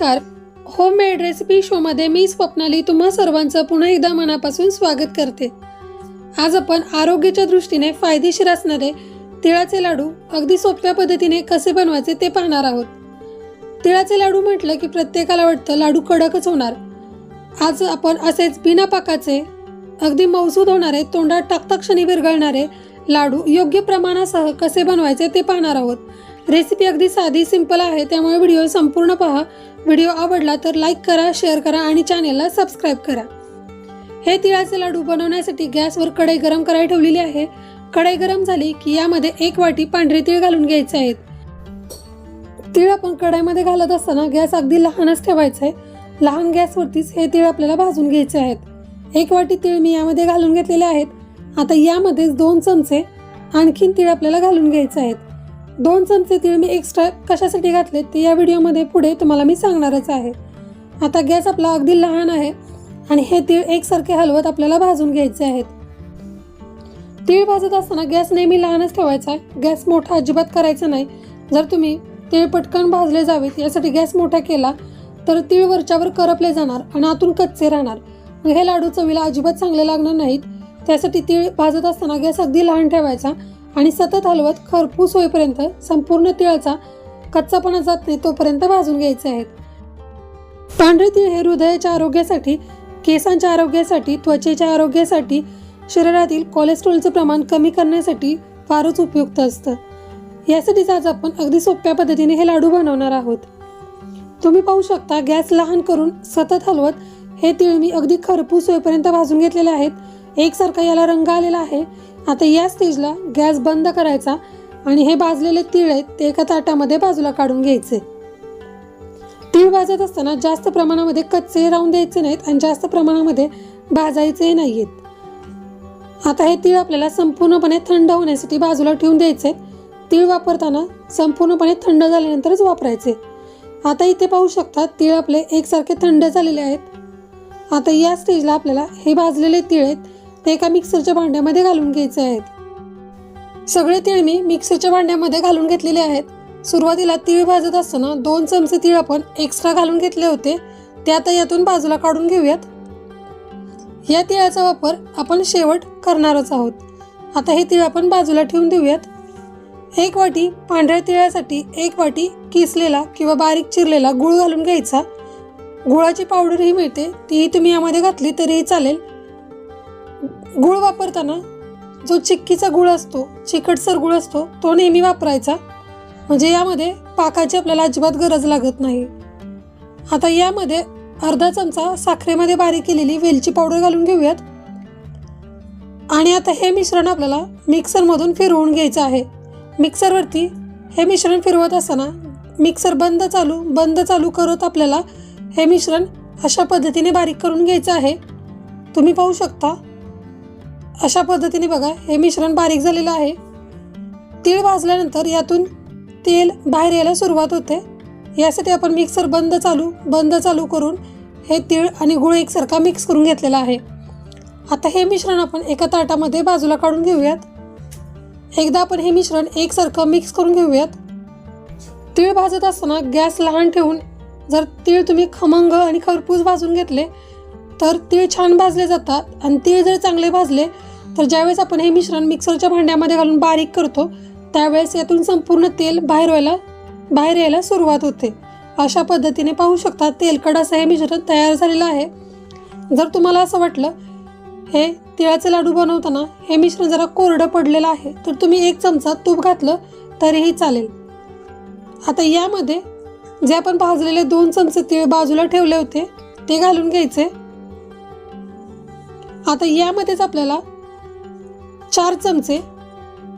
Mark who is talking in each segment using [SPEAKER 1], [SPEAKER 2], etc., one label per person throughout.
[SPEAKER 1] नमस्कार. Homemade recipe शोमध्ये मी स्वप्नाली तुम्हा सर्वांचं पुन्हा एकदा मनापासून स्वागत करते. आज आपण आरोग्याच्या दृष्टीने फायदेशीर असणारे तिळाचे लाडू अगदी सोप्या पद्धतीने कसे बनवायचे ते पाहणार आहोत. तिळाचे लाडू म्हटलं की प्रत्येकाला वाटतं लाडू कडकच होणार. आज आपण असेच बिना पाकाचे अगदी मौसूद होणारे तोंडात टाकता क्षणी विरघळणारे लाडू योग्य प्रमाणासह कसे बनवायचे ते पाहणार आहोत. रेसिपी अगदी साधी सिंपल आहे. त्यामुळे व्हिडिओ संपूर्ण पहा. व्हिडिओ आवडला तर लाईक करा शेअर करा आणि चॅनेलला सबस्क्राईब करा. हे तिळाचे लाडू बनवण्यासाठी गॅसवर कढई गरम करायला ठेवलेली आहे. कढई गरम झाली की यामध्ये एक वाटी पांढरे तीळ घालून घ्यायचे आहेत. तीळ आपण कढईमध्ये घालत असताना गॅस अगदी लहानच ठेवायचा आहे. लहान गॅसवरतीच हे तीळ आपल्याला भाजून घ्यायचे आहेत. एक वाटी तीळ मी यामध्ये घालून घेतलेले आहेत. आता यामध्येच दोन चमचे आणखीन तीळ आपल्याला घालून घ्यायचे आहेत. दोन चमचे तीळ मी एक्स्ट्रा कशासाठी घातले ते या व्हिडिओमध्ये पुढे तुम्हाला मी सांगणारच आहे. आता गॅस आपला अगदी लहान आहे आणि हे तीळ एकसारखे हलवत आपल्याला भाजून घ्यायचे आहेत. तीळ भाजत असताना गॅस नेहमी लहानच ठेवायचा. आहे गॅस मोठा अजिबात करायचा नाही. जर तुम्ही तीळ पटकन भाजले जावेत यासाठी गॅस मोठा केला तर तीळ वरच्यावर करपले जाणार आणि आतून कच्चे राहणार. हे लाडू चवीला अजिबात चांगले लागणार नाहीत. त्यासाठी तीळ भाजत असताना गॅस अगदी लहान ठेवायचा. आणि सतत हलवत खरपूस होईपर्यंत संपूर्ण तिळाचा कच्चापणा जात नाही तोपर्यंत भाजून घ्यायचे आहेत. पांढरे तीळ हे हृदयाच्या आरोग्यासाठी केसांच्या आरोग्यासाठी त्वचेच्या आरोग्यासाठी शरीरातील कोलेस्ट्रॉलचं प्रमाण कमी करण्यासाठी फारच उपयुक्त असतं. यासाठीच आज आपण अगदी सोप्या पद्धतीने हे लाडू बनवणार आहोत. तुम्ही पाहू शकता गॅस लहान करून सतत हलवत हे तीळ मी अगदी खरपूस होईपर्यंत भाजून घेतलेले आहेत. एकसारखा याला रंग आलेला आहे. आता या स्टेजला गॅस बंद करायचा आणि हे भाजलेले तीळ आहेत ते एका ताटामध्ये बाजूला काढून घ्यायचे. तीळ भाजत असताना जास्त प्रमाणामध्ये कच्चे राहून द्यायचे नाहीत आणि जास्त प्रमाणामध्ये भाजायचे नाहीयेत. आता हे तीळ आपल्याला संपूर्णपणे थंड होण्यासाठी बाजूला ठेवून द्यायचे. तीळ वापरताना संपूर्णपणे थंड झाल्यानंतरच वापरायचे. आता इथे पाहू शकता तीळ आपले एकसारखे थंड झालेले आहेत. आता या स्टेजला आपल्याला हे भाजलेले तीळ आहेत ते एका मिक्सरच्या भांड्यामध्ये घालून घ्यायचे आहेत. सगळे तीळ मी मिक्सरच्या भांड्यामध्ये घालून घेतलेले आहेत. सुरुवातीला तीळ भाजत असताना दोन चमचे तीळ आपण एक्स्ट्रा घालून घेतले होते. ते आता यातून बाजूला काढून घेऊयात. या तिळाचा वापर आपण शेवट करणारच आहोत. आता हे तीळ आपण बाजूला ठेवून देऊयात. एक वाटी पांढऱ्या तिळासाठी एक वाटी किसलेला किंवा बारीक चिरलेला गुळ घालून घ्यायचा. गुळाची पावडरही मिळते तीही तुम्ही यामध्ये घातली तरीही चालेल. गुळ वापरताना जो चिक्कीचा गुळ असतो चिकटसर गुळ असतो तो नेहमी वापरायचा. म्हणजे यामध्ये पाकाची आपल्याला अजिबात गरज लागत नाही. आता यामध्ये अर्धा चमचा साखरेमध्ये बारीक केलेली वेलची पावडर घालून घेऊयात. आणि आता हे मिश्रण आपल्याला मिक्सरमधून फिरवून घ्यायचं आहे. मिक्सरवरती हे मिश्रण फिरवत असताना मिक्सर बंद चालू बंद चालू करत आपल्याला हे मिश्रण अशा पद्धतीने बारीक करून घ्यायचं आहे. तुम्ही पाहू शकता अशा पद्धतीने बघा हे मिश्रण बारीक झालेलं आहे. तीळ भाजल्यानंतर यातून तेल बाहेर यायला सुरुवात होते. यासाठी आपण मिक्सर बंद चालू बंद चालू करून हे तीळ आणि गुळ एकसारखा मिक्स करून घेतलेला आहे. आता हे मिश्रण आपण एका ताटामध्ये बाजूला काढून घेऊयात. एकदा आपण हे मिश्रण एकसारखं मिक्स करून घेऊयात. तीळ भाजत असताना गॅस लहान ठेवून जर तीळ तुम्ही खमंग आणि खरपूस भाजून घेतले तर तीळ छान भाजले जातात. आणि तीळ जर चांगले भाजले तर ज्यावेळेस आपण हे मिश्रण मिक्सरच्या भांड्यामध्ये घालून बारीक करतो त्यावेळेस यातून संपूर्ण तेल बाहेर व्हायला बाहेर यायला सुरुवात होते. अशा पद्धतीने पाहू शकता तेलकट असं हे मिश्रण तयार झालेलं आहे. जर तुम्हाला असं वाटलं हे तिळाचे लाडू बनवताना हे मिश्रण जरा कोरडं पडलेलं आहे तर तुम्ही एक चमचा तूप घातलं तरीही चालेल. आता यामध्ये जे आपण भाजलेले दोन चमचे तीळ बाजूला ठेवले होते ते घालून घ्यायचे. आता यामध्येच आपल्याला चार चमचे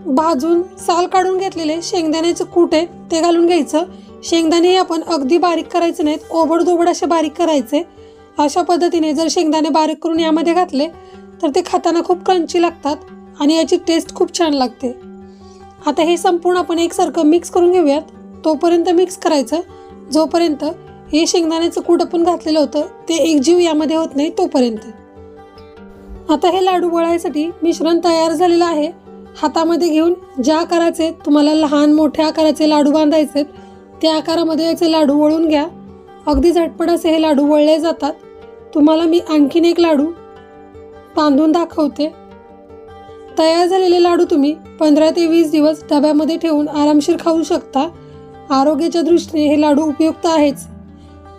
[SPEAKER 1] भाजून साल काढून घेतलेले शेंगदाण्याचं कूट आहे ते घालून घ्यायचं. शेंगदाणे हे आपण अगदी बारीक करायचे नाहीत ओबडधोबड असे बारीक करायचे. अशा पद्धतीने जर शेंगदाणे बारीक करून यामध्ये घातले तर ते खाताना खूप क्रंची लागतात आणि याची टेस्ट खूप छान लागते. आता हे संपूर्ण आपण एकसारखं मिक्स करून घेऊयात. तोपर्यंत मिक्स करायचं. जोपर्यंत हे शेंगदाण्याचं कूट आपण घातलेलं होतं ते एकजीव यामध्ये होत नाही तोपर्यंत. आता हे लाडू वळायसाठी मिश्रण तयार झालेलं आहे. हातामध्ये घेऊन ज्या आकाराचे तुम्हाला लहान मोठ्या आकाराचे लाडू बांधायचे त्या आकारामध्ये याचे लाडू वळून घ्या. अगदी झटपट असे हे लाडू वळले जातात. तुम्हाला मी आणखीन एक लाडू बांधून दाखवते. तयार झालेले लाडू तुम्ही पंधरा ते वीस दिवस डब्यामध्ये ठेवून आरामशीर खाऊ शकता. आरोग्याच्या दृष्टीने हे लाडू उपयुक्त आहेच.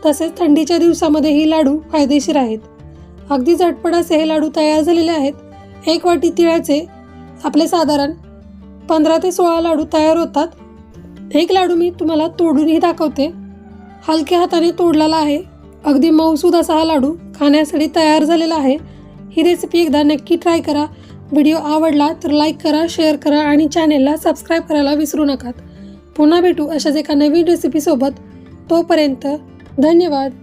[SPEAKER 1] तसेच थंडीच्या दिवसामध्ये ही लाडू फायदेशीर आहेत. अगदी झटपट असे हे लाडू तयार झालेले आहेत. एक वाटी तिळाचे आपले साधारण पंधरा ते सोळा लाडू तयार होतात. एक लाडू मी तुम्हाला तोडूनही दाखवते. हलक्या हाताने तोडलेला आहे. अगदी मऊसूद असा हा लाडू खाण्यासाठी तयार झालेला आहे. ही रेसिपी एकदा नक्की ट्राय करा. व्हिडिओ आवडला तर लाईक करा शेअर करा आणि चॅनेलला सबस्क्राईब करायला विसरू नका. पुन्हा भेटू अशाच एका नवीन रेसिपीसोबत तोपर्यंत धन्यवाद.